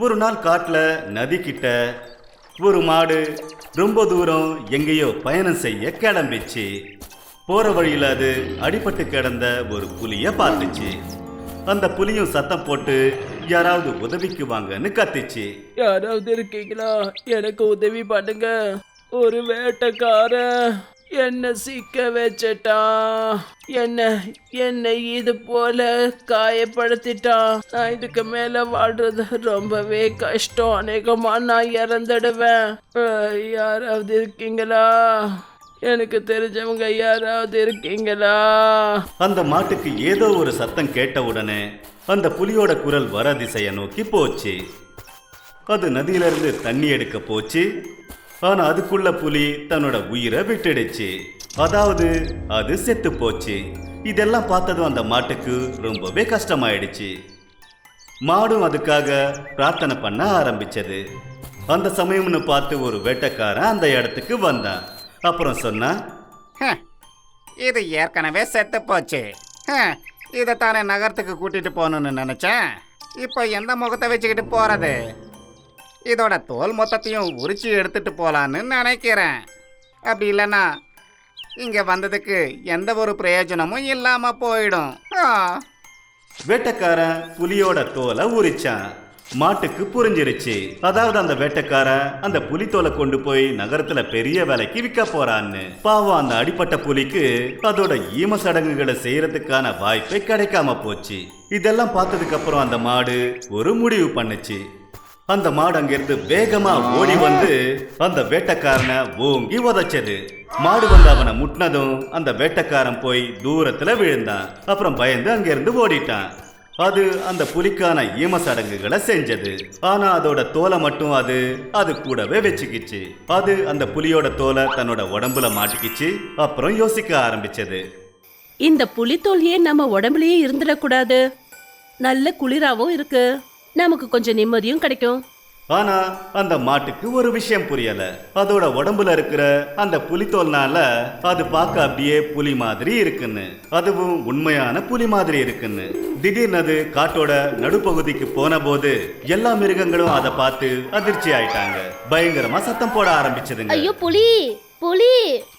ஒரு நாள் காட்டில் நதிக்கிட்ட ஒரு மாடு ரொம்ப தூரம் எங்கேயோ பயணம் செய்ய கிளம்பிச்சு போகிற வழியில் அது அடிபட்டு கிடந்த ஒரு புலியை பார்த்துச்சு. அந்த புலியும் சத்தம் போட்டு யாராவது உதவிக்கு வாங்கன்னு கத்துச்சு. யாராவது இருக்கீங்களா? எனக்கு உதவி பண்ணுங்க. ஒரு வேட்டைக்காரன். என்ன சிக்க வச்சிட்டான் என்ன என்னை இது போல காயப்படுத்திட்டான் நான் இதுக்கு மேல வாழ்றது ரொம்பவே கஷ்டம். அநேகமா நான் இறந்துடுவேன். யாராவது இருக்கீங்களா? எனக்கு தெரிஞ்சவங்க யாராவது இருக்கீங்களா? அந்த மாட்டுக்கு ஏதோ ஒரு சத்தம் கேட்ட உடனே அந்த புலியோட குரல் வர திசையை நோக்கி போச்சு. அது நதியிலிருந்து தண்ணி எடுக்க போச்சு. ஆனா அதுக்குள்ள புலி தன்னோட உயிரை விட்டுடுச்சு. அதாவது அது செத்து போச்சு. இதெல்லாம் பார்த்ததும் அந்த மாட்டுக்கு ரொம்பவே கஷ்டமாயிடுச்சு. மாடும் அதுக்காக பிரார்த்தனை பண்ண ஆரம்பிச்சது. அந்த சமயம்னு பார்த்து ஒரு வேட்டைக்காரன் அந்த இடத்துக்கு வந்தான். அப்புறம் சொன்னான் இது ஏற்கனவே செத்து போச்சு. இதை தானே நகரத்துக்கு கூட்டிட்டு போகணும்னு நினைச்சேன். இப்போ எந்த முகத்தை வச்சுக்கிட்டு போறது? இதோட தோல் மொத்தத்தையும் உரிச்சு எடுத்துட்டு போகலான்னு நினைக்கிறேன். அப்படி இல்லைன்னா இங்கே வந்ததுக்கு எந்த ஒரு பிரயோஜனமும் இல்லாமல் போயிடும். ஆ, வேட்டைக்காரன் புலியோட தோலை உரிச்சான். மாட்டுக்கு புரிஞ்சிருச்சு. அதாவது அந்த வேட்டைக்காரன் அந்த புலி தோலை கொண்டு போய் நகரத்துல பெரிய விலைக்கு விற்க போறான்னு. பாவம் அந்த அடிப்பட்ட புலிக்கு அதோட ஈம சடங்குகளை செய்யறதுக்கான வாய்ப்பே கிடைக்காம போச்சு. இதெல்லாம் பார்த்ததுக்கு அப்புறம் அந்த மாடு ஒரு முடிவு பண்ணுச்சு. அந்த மாடு அங்கிருந்து வேகமா ஓடி வந்து அந்த வேட்டைக்காரனை ஓங்கி உதைச்சது. மாடு வந்து அவனை முட்டினதும் அந்த வேட்டைக்காரன் போய் தூரத்துல விழுந்தான். அப்புறம் பயந்து அங்கிருந்து ஓடிட்டான். அது அந்த புலிக்கான ஈம சடங்குகளை செஞ்சது. ஆனா அதோட தோலை மட்டும் அது அது கூடவே வச்சுக்கிச்சு. அது அந்த புலியோட தோலை தன்னோட உடம்புல மாட்டிக்கிச்சு. அப்புறம் யோசிக்க ஆரம்பிச்சது. இந்த புலித்தோல் ஏன் நம்ம உடம்புலயே இருந்துடக்கூடாது? நல்ல குளிராவும் இருக்கு. நமக்கு கொஞ்சம் நிம்மதியும் கிடைக்கும். ஆனா அந்த மாட்டுக்கு ஒரு விஷயம் புரியல. அதோட உடம்புல இருக்கிற அந்த புலித்தோல்னால அது பார்க்க அப்படியே புலி மாதிரி இருக்குன்னு. அதுவும் உண்மையான புலி மாதிரி இருக்குன்னு. திடீர்னு அது காட்டோட நடுப்பகுதிக்கு போன போது எல்லா மிருகங்களும் அதை பார்த்து அதிர்ச்சி ஆயிட்டாங்க. பயங்கரமா சத்தம் போட ஆரம்பிச்சதுங்க. ஐயோ புலி! புலி!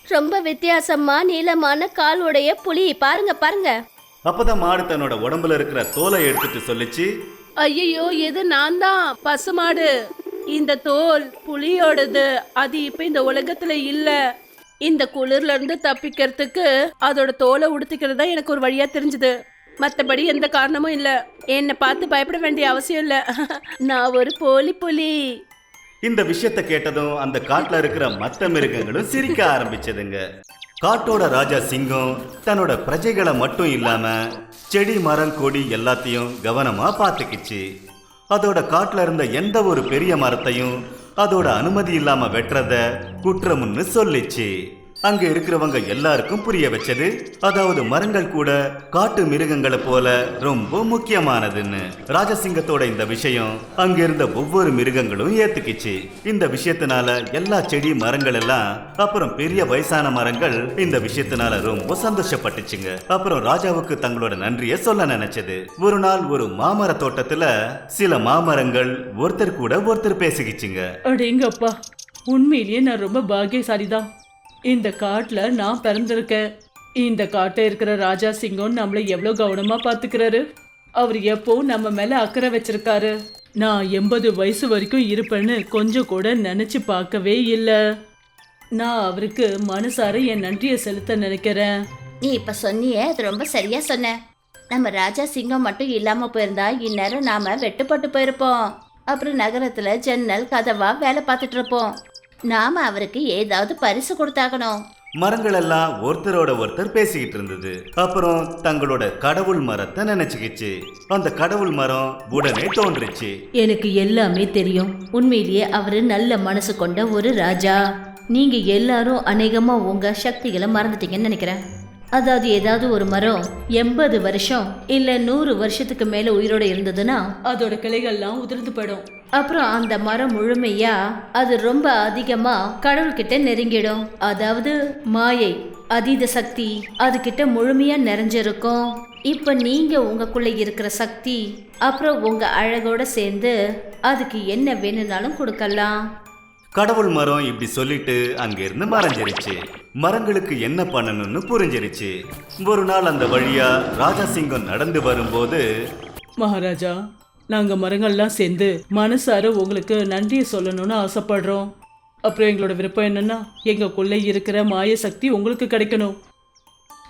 ரொம்ப வித்தியாசமா நீளமான கால் உடைய புலி. பாருங்க பாருங்க. அப்பதான் மாடு தன்னோட உடம்புல இருக்கிற தோலை எடுத்துட்டு சொல்லிச்சு ஐயோ எது நான் தான் பசுமாடு. இந்த தோல் புலியோடது. அது இப்ப இந்த உலகத்துல இல்ல. இந்த குளிர்ல இருந்து தப்பிக்கிறதுக்கு அதோட தோலை உடுத்திக்கிறது தான் எனக்கு ஒரு வழியா தெரிஞ்சது. மற்றபடி எந்த காரணமும் இல்ல. என்னை பார்த்து பயப்பட வேண்டிய அவசியம் இல்ல. நான் ஒரு போலி புலி. இந்த விஷயத்தை கேட்டதும் அந்த காட்டுல இருக்கிற மத்த மிருகங்களும் சிரிக்க ஆரம்பிச்சதுங்க. காட்டோட ராஜா சிங்கம் தன்னோட பிரஜைகளை மட்டும் இல்லாம செடி மரம் கொடி எல்லாத்தையும் கவனமா பார்த்துக்கிச்சு. அதோட காட்டுல இருந்த எந்த ஒரு பெரிய மரத்தையும் அதோட அனுமதி இல்லாம வெட்டுறத குற்றம்னு சொல்லிச்சு. அங்க இருக்கிறவங்க எல்லாருக்கும் புரிய வச்சது. அதாவது மரங்கள் கூட காட்டு மிருகங்களை போல ரொம்ப முக்கியமானதுன்னு. ராஜசிங்கத்தோட இந்த விஷயம் அங்க இருந்த ஒவ்வொரு மிருகங்களும் ஏத்துக்கிச்சு. இந்த விஷயத்தினால எல்லா செடி மரங்கள் எல்லாம் அப்புறம் பெரிய வயசான மரங்கள் இந்த விஷயத்தினால ரொம்ப சந்தோஷப்பட்டுச்சுங்க. அப்புறம் ராஜாவுக்கு தங்களோட நன்றியை சொல்ல நினைச்சது. ஒரு நாள் ஒரு மாமர தோட்டத்துல சில மாமரங்கள் ஒருத்தர் கூட ஒருத்தர் பேசிக்கிச்சுங்க. அடேங்கப்பா உண்மையிலேயே நான் ரொம்ப பாக்கியசாலி தான் இந்த காட்டில் நான் பிறந்திருக்கேன். இந்த காட்டில் இருக்கிற ராஜா சிங்கம் நம்மளை எவ்வளோ கவனமாக பார்த்துக்கிறாரு? அவர் எப்போ நம்ம மேலே அக்கறை வச்சிருக்காரு? நான் எண்பது வயசு வரைக்கும் இருப்பேன்னு கொஞ்சம் கூட நினச்சி பார்க்கவே இல்லை. நான் அவருக்கு மனசார என் நன்றியை செலுத்த நினைக்கிறேன். நீ இப்போ சொன்னியே அது ரொம்ப சரியாக சொன்ன. நம்ம ராஜா சிங்கம் மட்டும் இல்லாமல் போயிருந்தா இந்நேரம் நாம வெட்டுப்பட்டு போயிருப்போம். அப்புறம் நகரத்தில் ஜன்னல் கதவா வேலை பார்த்துட்டு இருப்போம். நாம அவருக்கு ஏதாவது பரிசு கொடுத்தாகணும். மரங்கள் எல்லாம் ஒருத்தரோட ஒருத்தர் பேசிக்கிட்டு இருந்தது. அப்புறம் தங்களோட கடவுள் மரத்தை நினைச்சுக்கிச்சு. அந்த கடவுள் மரம் உடனே தோன்றுச்சு. எனக்கு எல்லாமே தெரியும். உண்மையிலேயே அவரு நல்ல மனசு கொண்ட ஒரு ராஜா. நீங்க எல்லாரும் அநேகமா உங்க சக்திகளை மறந்துட்டீங்கன்னு நினைக்கிறேன். அதாவது ஏதாவது ஒரு மரம் எண்பது வருஷம் இல்ல நூறு வருஷத்துக்கு மேல உயிரோட இருந்ததுன்னா அதோட கிளைகள்லாம் உதிர்ந்து போயிடும். அப்புறம் அந்த மரம் முழுமையா அது ரொம்ப அதிகமா கடவுள்கிட்ட நெருங்கிடும். அதாவது மாயை அதீத சக்தி அதுகிட்ட முழுமையா நிறைஞ்சிருக்கும். இப்ப நீங்க உங்களுக்குள்ள இருக்கிற சக்தி அப்புறம் உங்க அழகோட சேர்ந்து அதுக்கு என்ன வேணும்னாலும் கொடுக்கலாம். கடவுள் மரம் இப்படி சொல்லிட்டு அங்கிருந்து மறைஞ்சிருச்சு. மரங்களுக்கு என்ன பண்ணணும்னு புரிஞ்சிருச்சு. ஒரு நாள் அந்த வழியா ராஜா சிங்கம் நடந்து வரும்போது மகாராஜா நாங்க மரங்கள்லாம் சேர்ந்து மனசார உங்களுக்கு நன்றியை சொல்லணும்னு ஆசைப்படுறோம். அப்புறம் எங்களோட விருப்பம் என்னன்னா எங்களுக்குள்ள இருக்கிற மாய சக்தி உங்களுக்கு கிடைக்கணும்.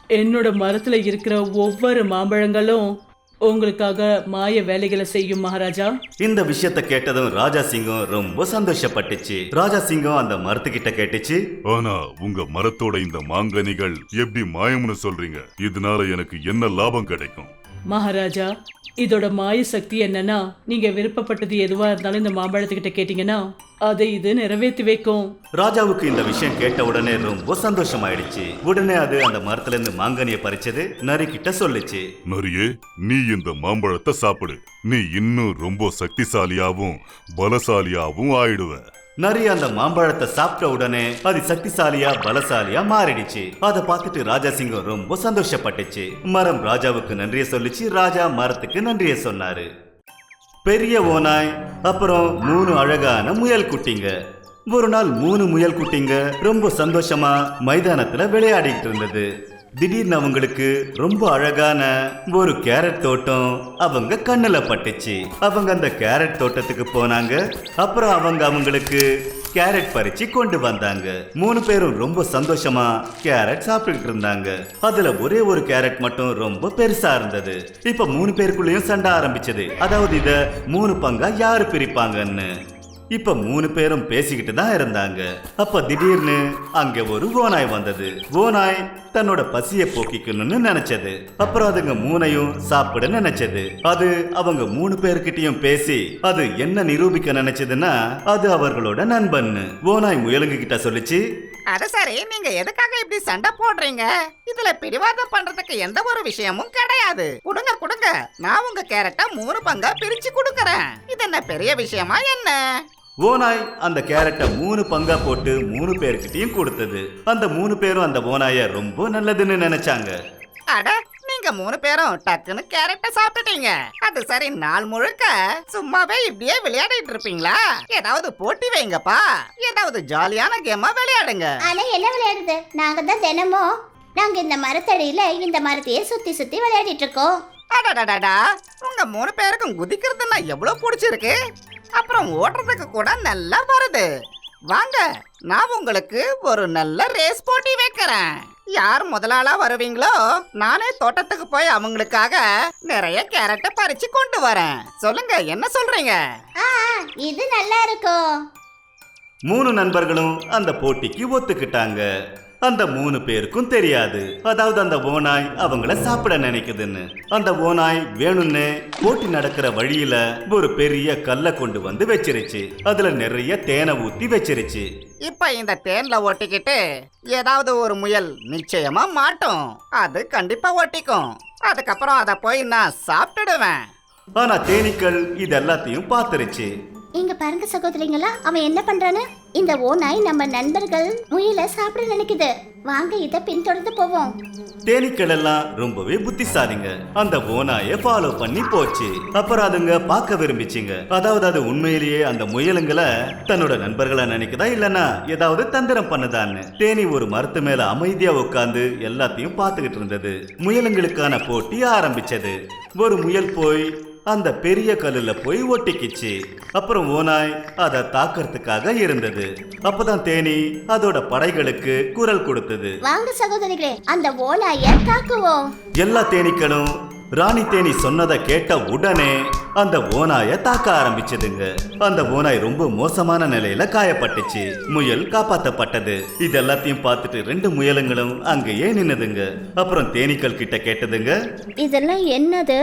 என்னோட மரத்துல இருக்கிற ஒவ்வொரு மாம்பழங்களும் உங்களுக்காக மாய வேலைகளை செய்யும் மகாராஜா. இந்த விஷயத்த கேட்டதும் ராஜா சிங்கம் ரொம்ப சந்தோஷப்பட்டுச்சு. ராஜா சிங்கம் அந்த மரத்துக்கிட்ட கேட்டுச்சு ஆனா உங்க மரத்தோட இந்த மாங்கனிகள் எப்படி மாயம்னு சொல்றீங்க? இதனால எனக்கு என்ன லாபம் கிடைக்கும்? மகாராஜா இதோட மாய சக்தி என்னன்னா நீங்க விருப்பப்பட்டது எதுவா இருந்தாலும் இந்த மாம்பழத்துக்கிட்ட கேட்டீங்கன்னா அதை இது நிறைவேற்றி வைக்கும். ராஜாவுக்கு இந்த விஷயம் கேட்ட உடனே ரொம்ப சந்தோஷமாயிடுச்சு. உடனே அது அந்த மரத்துல இருந்து மாங்கனிய பறிச்சது நரி கிட்ட சொல்லுச்சு. நரியே நீ இந்த மாம்பழத்தை சாப்பிடு. நீ இன்னும் ரொம்ப சக்திசாலியாவும் பலசாலியாவும் ஆயிடுவ. நரி அந்த மாம்பழத்தை சாப்பிட்ட உடனே அது சக்திசாலியா பலசாலியா மாறிடுச்சு. அதை பார்த்துட்டு ராஜா சிங்கம் ரொம்ப சந்தோஷப்பட்டுச்சு. மரம் ராஜாவுக்கு நன்றியை சொல்லிச்சு ராஜா மரத்துக்கு நன்றியை சொன்னாரு. பெரிய ஓனாய் அப்புறம் மூணு அழகான முயல் குட்டிங்க. ஒரு நாள் மூணு முயல் குட்டிங்க ரொம்ப சந்தோஷமா மைதானத்துல விளையாடிட்டு இருந்தது. திடீர்னு அவங்களுக்கு ரொம்ப அழகான ஒரு கேரட் தோட்டம் அவங்க கண்ணுல பட்டுச்சு. அவங்க அந்த கேரட் தோட்டத்துக்கு போனாங்க. அப்புறம் அவங்க அவங்களுக்கு கேரட் பறிச்சு கொண்டு வந்தாங்க. மூணு பேரும் ரொம்ப சந்தோஷமா கேரட் சாப்பிட்டுட்டு இருந்தாங்க. அதுல ஒரே ஒரு கேரட் மட்டும் ரொம்ப பெருசா இருந்தது. இப்ப மூணு பேருக்குள்ளேயும் சண்டை ஆரம்பிச்சது. அதாவது இத மூணு பங்கா யாரு பிரிப்பாங்கன்னு. இப்ப மூணு பேரும் பேசிக்கிட்டு தான் இருந்தாங்க. அப்ப திடீர்னு அங்க ஒரு ஓநாய் வந்தது. ஓநாய் தன்னோட பசிய போக்கிக்கணும்னு நினைச்சது. அப்புறம் அதுங்க மூணையும் சாப்பிட நினைச்சது. அது அவங்க மூணு பேர்கிட்டயும் பேசி அது என்ன நிரூபிக்க நினைச்சதுன்னா அது அவர்களோட நண்பன்னு ஓநாய் முயலுங்க கிட்ட சொல்லிச்சு அரசரே நீங்க எதுக்காக இப்படி சண்டை போடுறீங்க? இதுல பிடிவாதம் பண்றதுக்கு எந்த ஒரு விஷயமும் கிடையாது. கொடுங்க கொடுங்க. நான் உங்க கேரட்டை மூணு பங்கா பிரிச்சு கொடுக்கறேன். இது என்ன பெரிய விஷயமா என்ன? ஓநாய் அந்த கேரட்டை மூணு பங்கா போட்டு மூணு பேர்கிட்டயும் கொடுத்தது. அந்த மூணு பேரும் அந்த ஓநாய ரொம்ப நல்லதுன்னு நினைச்சாங்க. அட நீங்க மூணு பேரும் டக்குன்னு கேரட்டை சாப்பிட்டுட்டீங்க. அது சரி நாள் முழுக்க சும்மாவே இப்படியே விளையாடிட்டு இருப்பீங்களா? ஏதாவது போட்டி வைங்கப்பா. ஏதாவது ஜாலியான கேமா விளையாடுங்க. ஆனா என்ன விளையாடுது? நாங்க தான் தினமும் நாங்க இந்த மரத்தடியில இந்த மரத்தையே சுத்தி சுத்தி விளையாடிட்டு இருக்கோம். அடடடடா உங்க மூணு பேருக்கும் குதிக்கிறதுன்னா எவ்வளவு பிடிச்சிருக்கு? அப்புறம் ஓடுறதுக்கு கூட நல்லா வருது. வாங்க நான் உங்களுக்கு ஒரு நல்ல ரேஸ் போட்டி வைக்கிறேன். யார் முதலாளா வருவீங்களோ நானே தோட்டத்துக்கு போய் அவங்களுக்காக நிறைய கேரட்டை பறிச்சு கொண்டு வரேன். சொல்லுங்க என்ன சொல்றீங்க? ஆ இது நல்லா இருக்கும். மூணு நண்பர்களும் அந்த போட்டிக்கு ஒத்துக்கிட்டாங்க. அந்த மூணு பேருக்கும் தெரியாது. அதாவது அந்த ஓநாய் அவங்கள சாப்பிட நினைக்குதுன்னு. அந்த ஓநாய் வேணும்னு போட்டி நடக்கிற வழியில ஒரு பெரிய கல்லை கொண்டு வந்து வச்சிருச்சு. அதுல நிறைய தேனை ஊத்தி வச்சிருச்சு. இப்ப இந்த தேன்ல ஒட்டிக்கிட்டு ஏதாவது ஒரு முயல் நிச்சயமா மாட்டும். அது கண்டிப்பா ஒட்டிக்கும். அதுக்கப்புறம் அதை போய் நான் சாப்பிட்டுடுவேன். ஆனா தேனீக்கள் இது எல்லாத்தையும் பார்த்துருச்சு. இங்க பாருங்க சகோதரிங்களா அவன் என்ன பண்றான்னு? இந்த ஓநாய் நம்ம நண்பர்கள் முயல சாப்பிட நினைக்குது. வாங்க இத பின்தொடர்ந்து போவோம். தேனீக்கள் எல்லாம் ரொம்பவே புத்திசாலிங்க. அந்த ஓநாய ஃபாலோ பண்ணி போச்சு. அப்புறம் அதுங்க பார்க்க விரும்பிச்சிங்க. அதாவது அது உண்மையிலேயே அந்த முயலுங்களை தன்னோட நண்பர்களா நினைக்குதா இல்லனா ஏதாவது தந்திரம் பண்ணுதான்னு. தேனி ஒரு மரத்து மேல அமைதியா உட்கார்ந்து எல்லாத்தையும் பார்த்துக்கிட்டு இருந்தது. முயலுங்களுக்கான போட்டி ஆரம்பிச்சது. ஒரு முயல் போய் அந்த பெரிய கல்லுல போய் ஒட்டிக்கிச்சு. அப்புறம் ஓநாய் அதை தாக்கறதுக்காக இருந்தது. அப்பதான் தேனி அதோட படைகளுக்கு குரல் கொடுத்தது. வாங்க சகோதரிகளே அந்த ஓநாய தாக்குவோம். எல்லா தேனீக்களும் ராணி தேனி சொன்னதை கேட்ட உடனே அந்த ஓநாய தாக்க ஆரம்பிச்சதுங்க. அந்த ஓநாய் ரொம்ப மோசமான நிலையில காயப்பட்டுச்சு. முயல் காப்பாத்தப்பட்டது. இது எல்லாத்தையும் பார்த்துட்டு ரெண்டு முயலுங்களும் அங்கேயே நின்னுதுங்க. அப்புறம் தேனீக்கள் கிட்ட கேட்டதுங்க இதெல்லாம் என்னது?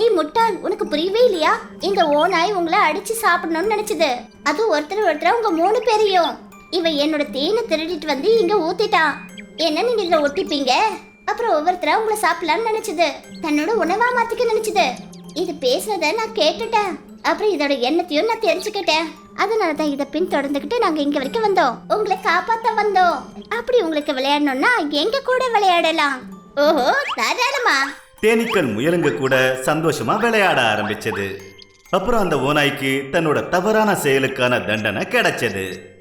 ஏய் முட்டாள் உனக்கு புரியவே இல்லையா? எங்க ஓனாய் உங்களை அடிச்சு சாப்பிடணும்னு நினைச்சது. அது ஒருத்தர் ஒருத்தர் உங்க மூணு பேரையும். இவன் என்னோட தேனை திருடிட்டு வந்து இங்க ஊத்திட்டான். என்ன நீங்க இதுல ஒட்டிப்பீங்க? அப்புறம் ஒவ்வொருத்தரா உங்களை சாப்பிடலாம்னு நினைச்சது. தன்னோட உணவா மாத்திக்க நினைச்சது. இது பேசுனதை நான் கேட்டுட்டேன். அப்புறம் இதோட எண்ணத்தையும் நான் தெரிஞ்சுக்கிட்டேன். அதனால தான் இதை பின் தொடர்ந்துக்கிட்டு நாங்க இங்க வரைக்கும் வந்தோம். உங்களை காப்பாத்த வந்தோம். அப்படி உங்களுக்கு விளையாடணும்னா எங்க கூட விளையாடலாம்? ஓஹோ தாராளமா. தேனீக்கள் முயலுங்க கூட சந்தோஷமா விளையாட ஆரம்பிச்சது. அப்புறம் அந்த ஓநாய்க்கு தன்னோட தவறான செயலுக்கான தண்டனை கிடைச்சது.